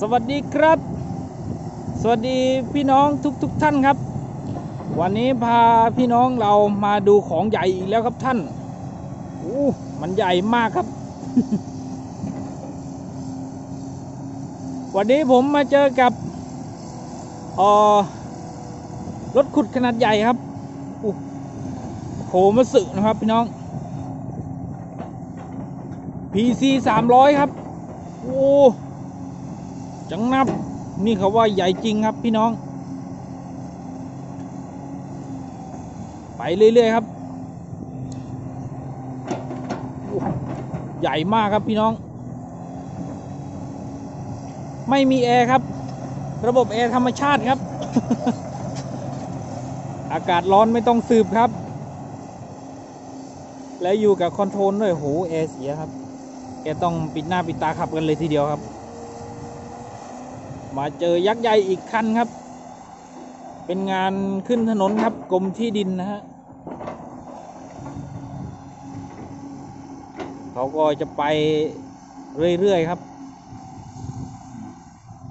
สวัสดีครับ สวัสดีพี่น้องทุกๆท่านครับ วันนี้พาพี่น้องเรามาดูของใหญ่อีกแล้วครับท่านอู้มันใหญ่มากครับ วันนี้ผมมาเจอกับออรถขุดขนาดใหญ่ครับอู้โหมาสึนะครับพี่น้อง PC 300 ครับ โอ้ จังนับ นี่เขาว่าใหญ่จริงครับพี่น้อง ไปเรื่อยๆครับ ใหญ่มากครับพี่น้อง ไม่มีแอร์ครับ ระบบแอร์ธรรมชาติครับ อากาศร้อนไม่ต้องสืบครับ และอยู่กับคอนโทรลด้วยโหแอร์เสียครับ แกต้องปิดหน้าปิดตาขับกันเลยทีเดียวครับ มาเจอยักษ์ใหญ่อีกคันครับ เป็นงานขึ้นถนนครับกรมที่ดินนะฮะเขาก็จะไปเรื่อยๆครับ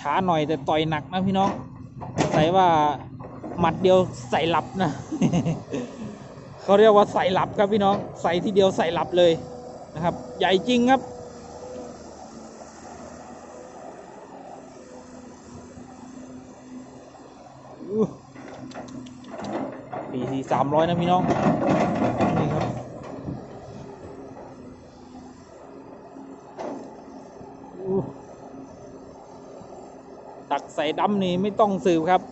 ช้าหน่อยแต่ต่อยหนักนะพี่น้องใส่ว่าหมัดเดียวใส่หลับนะเขาเรียกว่าใส่หลับครับพี่น้องใส่ทีเดียวใส่หลับเลยนะครับ ใหญ่จริงครับ ปี สี่สามร้อยนะพี่น้องนี่ครับตักใส่ดำนี่ไม่ต้องสืบครับ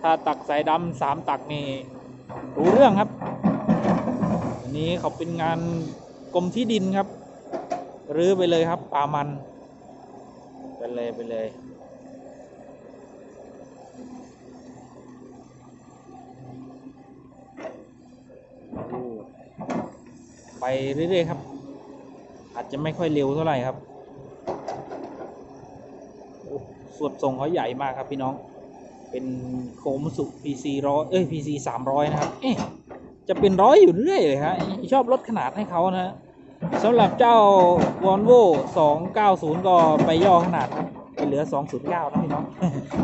ถ้าตักใส่ดำสามตักนี่รู้เรื่องครับ อันนี้เขาเป็นงานกรมที่ดินครับ รื้อไปเลยครับป่ามัน ไปเลยไปเลย ไปเรื่อยๆครับ อาจจะไม่ค่อยเร็วเท่าไหร่ครับโอ้สวดทรงเขาใหญ่มากครับพี่น้อง เป็นโคมสุ PC ร้อยเอ้ย PC สามร้อยนะครับ เอ๊ะจะเป็นร้อยอยู่เรื่อยเลยฮะชอบลดขนาดให้เขานะฮะสำหรับเจ้า Volvo 290ก็ไปย่อขนาดครับไปเหลือ209นะพี่น้อง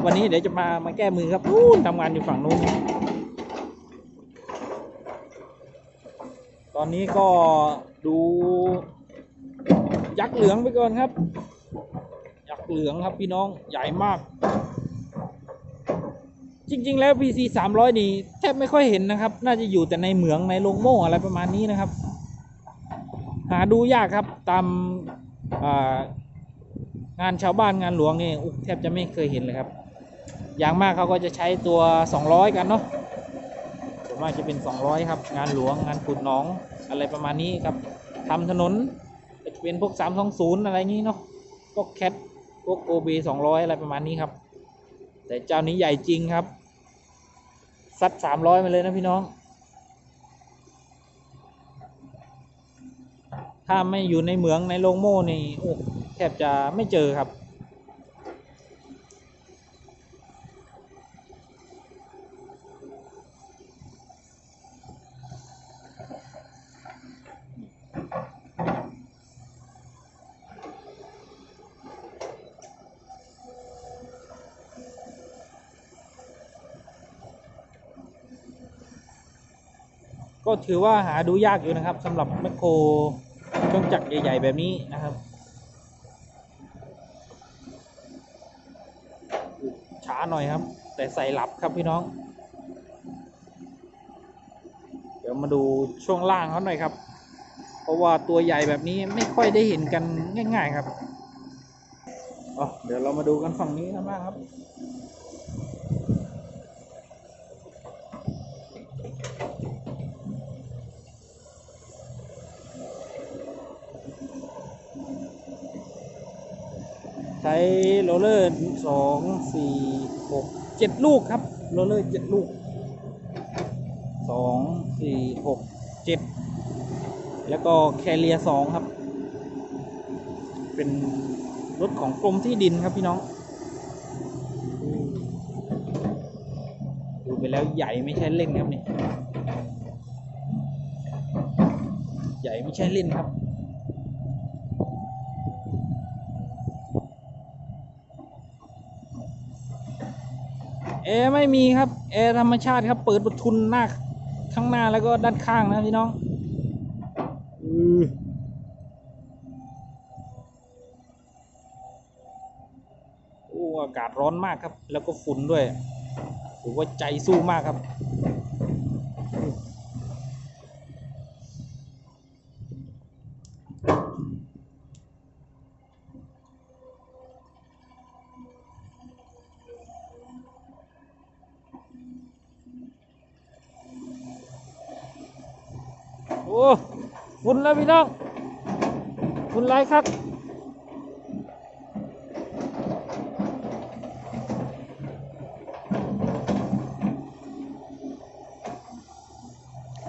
วันนี้เดี๋ยวจะมามาแก้มือครับนู่นทำงานอยู่ฝั่งนู้น อนนี้ก็ดู ยักษ์เหลืองไปก่อนครับ ยักษ์เหลืองครับพี่น้องใหญ่มาก จริง ๆ แล้ว PC 300 นี่แทบไม่ค่อยเห็นนะครับ น่าจะอยู่แต่ในเหมืองในโรงโม่อะไรประมาณนี้นะครับ หาดูยากครับตามางานชาวบ้านงานหลวงนี่ยแทบจะไม่เคยเห็นเลยครับ อย่างมากเขาก็จะใช้ตัว 200 กันเนาะ มากจะเป็น 200 ครับ งานหลวงงานขุดหนองอะไรประมาณนี้ครับทำถนนจะเป็นพวก 320 อะไรนี้เนาะพวกแคทพวก OB 200 อะไรประมาณนี้ครับ แต่เจ้านี้ใหญ่จริงครับซัด 300 มาเลยนะพี่น้อง ถ้าไม่อยู่ในเหมืองในโรงโม่นี่โอ้แทบจะไม่เจอครับ ก็ถือว่าหาดูยากอยู่นะครับสำหรับแมคโครเครื่องจักรใหญ่ ๆ แบบนี้นะครับ ช้าหน่อยครับ แต่ใส่หลับครับพี่น้อง เดี๋ยวมาดูช่วงล่างเขาหน่อยครับ เพราะว่าตัวใหญ่แบบนี้ไม่ค่อยได้เห็นกันง่าย ๆ ครับอ๋อเดี๋ยวเรามาดูกันฝั่งนี้กันบ้างครับ ช้โรลเลอร์สองสี่หกเจ็ดลูกครับโรลเลอร์เจ็ดลูกสองสี่หกเจ็ดแล้วก็แคเรียสองครับ เป็นรถของกรมที่ดินครับพี่น้อง ดูไปแล้วใหญ่ไม่ใช่เล่นครับนี่ ใหญ่ไม่ใช่เล่นครับ แอร์ไม่มีครับ แอร์ธรรมชาติครับเปิดประทุนหน้าข้างหน้าแล้วก็ด้านข้างนะพี่น้องอือโอ้อากาศร้อนมากครับ แล้วก็ฝุ่นด้วยถือว่าใจสู้มากครับ โอ้ฝุ่นแล้วพี่น้องฝุ่นไรครับ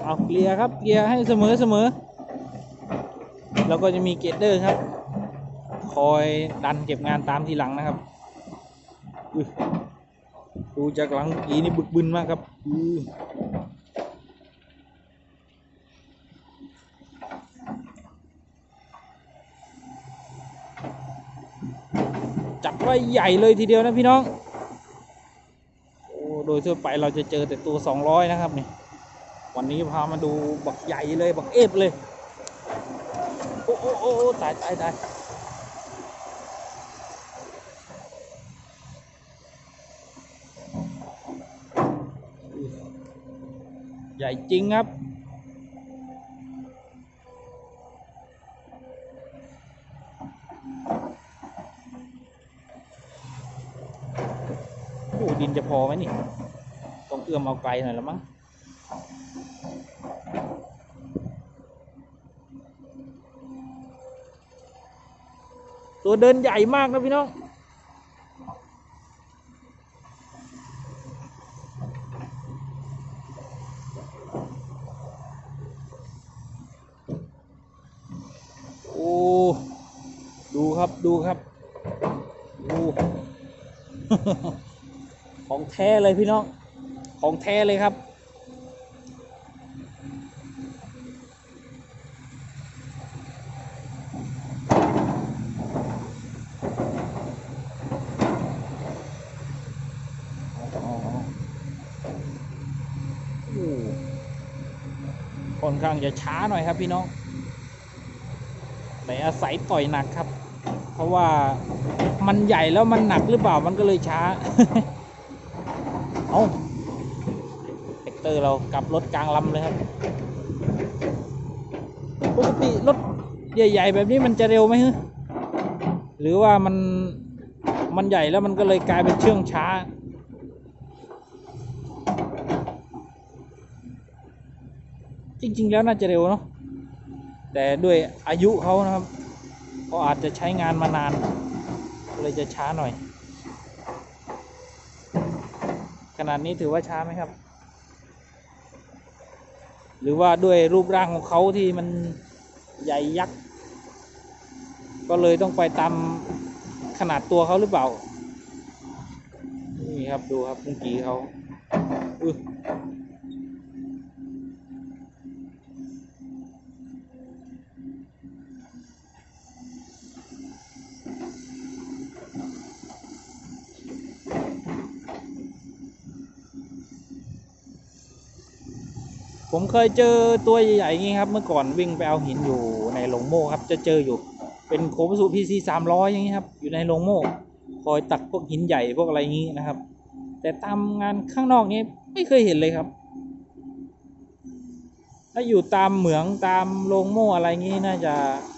เอาเกลียร์ครับเกลียร์ให้เสมอเสมอแล้วก็จะมีเกตเดอร์ครับ คอยดันเก็บงานตามทีหลังนะครับดูจากหลังกีนี่บึกบึนมากครับอือ จัดไว้ใหญ่เลยทีเดียวนะพี่น้องโอ้โดยทั่วไปเราจะเจอแต่ตัว 200 นะครับเนี่ยวันนี้พามาดูบักใหญ่เลยบักเอฟเลย โอ้โอ้โอ้โอ้ตายตายตายใหญ่จริงครับ โอ้ดินจะพอไหมนี่ต้องเอื้อมเอาไกลหน่อยละมั้งตัวเดินใหญ่มากนะพี่น้องโอ้ดูครับดูครับดู ของแท้เลยพี่น้อง ของแท้เลยครับ ค่อนข้างจะช้าหน่อยครับพี่น้อง แต่อาศัยต่อยหนักครับ เพราะว่ามันใหญ่แล้วมันหนักหรือเปล่ามันก็เลยช้า เอาเทคเตอร์เรากลับรถกลางลำเลยครับ ปกติรถใหญ่ๆแบบนี้มันจะเร็วไหมฮะหรือว่ามันมันใหญ่แล้วมันก็เลยกลายเป็นเชื่องช้า จริงๆแล้วน่าจะเร็วเนาะแต่ด้วยอายุเขานะครับ ก็อาจจะใช้งานมานาน เลยจะช้าหน่อย ขนาดนี้ถือว่าช้าไหมครับ หรือว่าด้วยรูปร่างของเขาที่มันใหญ่ยักษ์ ก็เลยต้องไปตามขนาดตัวเขาหรือเปล่า นี่ครับดูครับมุงกี้เขาอุ๊ย ผมเคยเจอตัวใหญ่ๆอย่างนี้ครับเมื่อก่อนวิ่งไปเอาหินอยู่ในโรงโม่ครับ จะเจออยู่ เป็นโคมสุพีซีสามร้อยอย่างนี้ครับอยู่ในโรงโม่คอยตัดพวกหินใหญ่พวกอะไรอย่างนี้นะครับ แต่ตามงานข้างนอกนี้ไม่เคยเห็นเลยครับ ถ้าอยู่ตามเหมืองตามโรงโม่อะไรงี้น่าจะ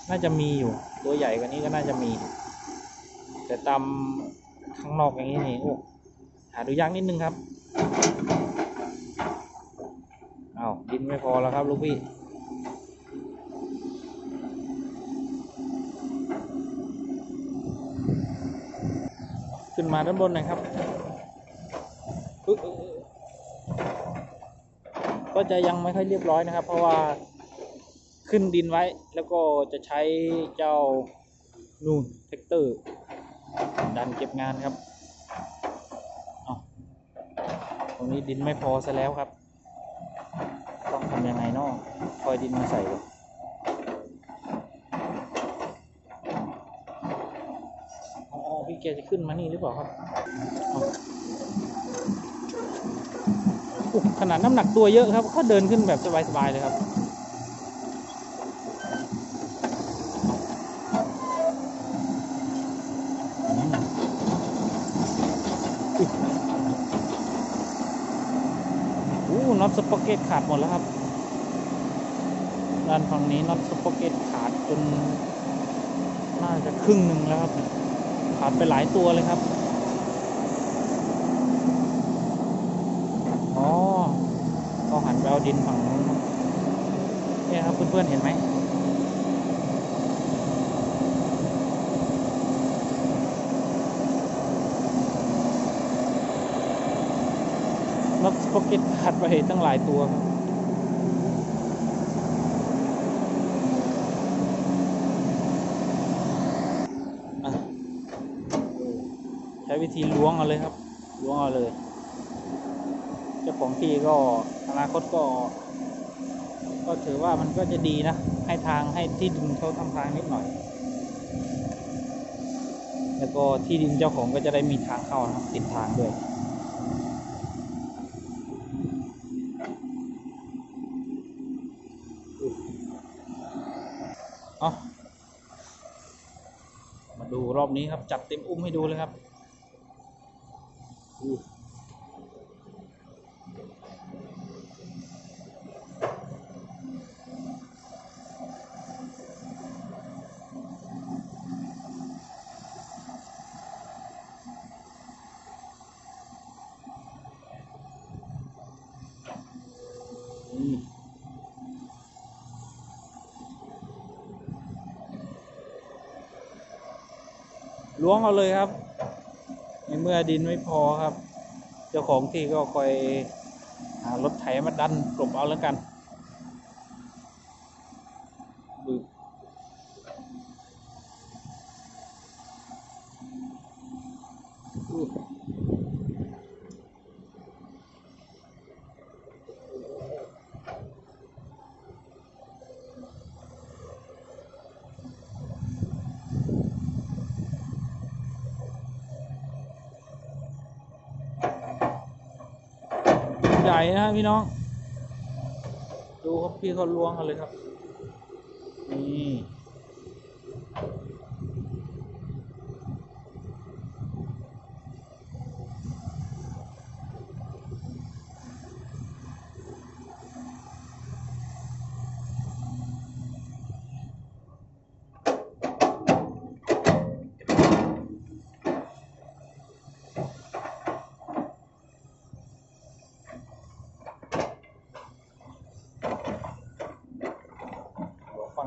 น่าจะมีอยู่ ตัวใหญ่กว่านี้ก็น่าจะมี แต่ตามข้างนอกอย่างนี้นี่โอ้หาดูยากนิดนึงครับ อ้าวดินไม่พอแล้วครับลูกพี่ขึ้นมาด้านบนหน่อยครับอุ๊ยอุ๊ยอุ๊ยก็จะยังไม่ค่อยเรียบร้อยนะครับ เพราะว่าขึ้นดินไว้ แล้วก็จะใช้เจ้านูนแท็กเตอร์ ดันเก็บงานครับเอตรงนี้ดินไม่พอซะแล้วครับ ทำยังคอยดินมาใส่ก่อนอ๋อพี่แกจะขึ้นมานี่หรือเปล่าครับ ขนาดน้ำหนักตัวเยอะครับ ก็เดินขึ้นแบบสบายๆเลยครับอู้น็อตสปอเก็ตขาดหมดแล้วครับ ด้านฝั่งนี้น็อตสปอกเก็ตขาดจนน่าจะครึ่งหนึ่งแล้วครับขาดไปหลายตัวเลยครับอ๋อก็หันไปเอาดินฝั่งนู้นเนี่ยครับเพื่อนๆเห็นไหมน็อตสปอกเก็ตขาดไปตั้งหลายตัวครับ อะใช้ วิธีล้วงเอาเลยครับล้วงเอาเลยเจ้าของที่ก็อนาคตก็ ก็ถือว่ามันก็จะดีนะ ให้ทางให้ที่ดินเขาทำทางนิดหน่อย แล้วก็ที่ดินเจ้าของก็จะได้มีทางเข้านะครับติดทางด้วยเอามาดูรอบนี้ครับ จัดเต็มอุ้มให้ดูเลยครับ ล้วงเอาเลยครับ ในเมื่อดินไม่พอครับ เจ้าของที่ก็คอยหารถไถมาดันกลบเอาแล้วกัน ใหญ่นะพี่น้อง ดูครับพี่เขาล้วงเอาเลยครับ นี่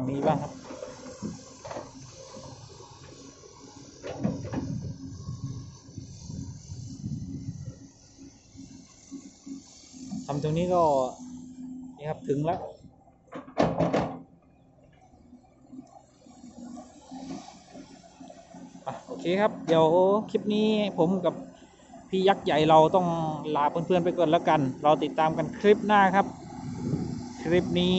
างนี้บ้างครับทำตรงนี้ก็นี่ครับถึงแล้วโอเคครับ เดี๋ยวคลิปนี้ผมกับพี่ยักษ์ใหญ่เราต้องลาเพื่อนๆไปก่อนแล้วกัน เราติดตามกันคลิปหน้าครับ คลิปนี้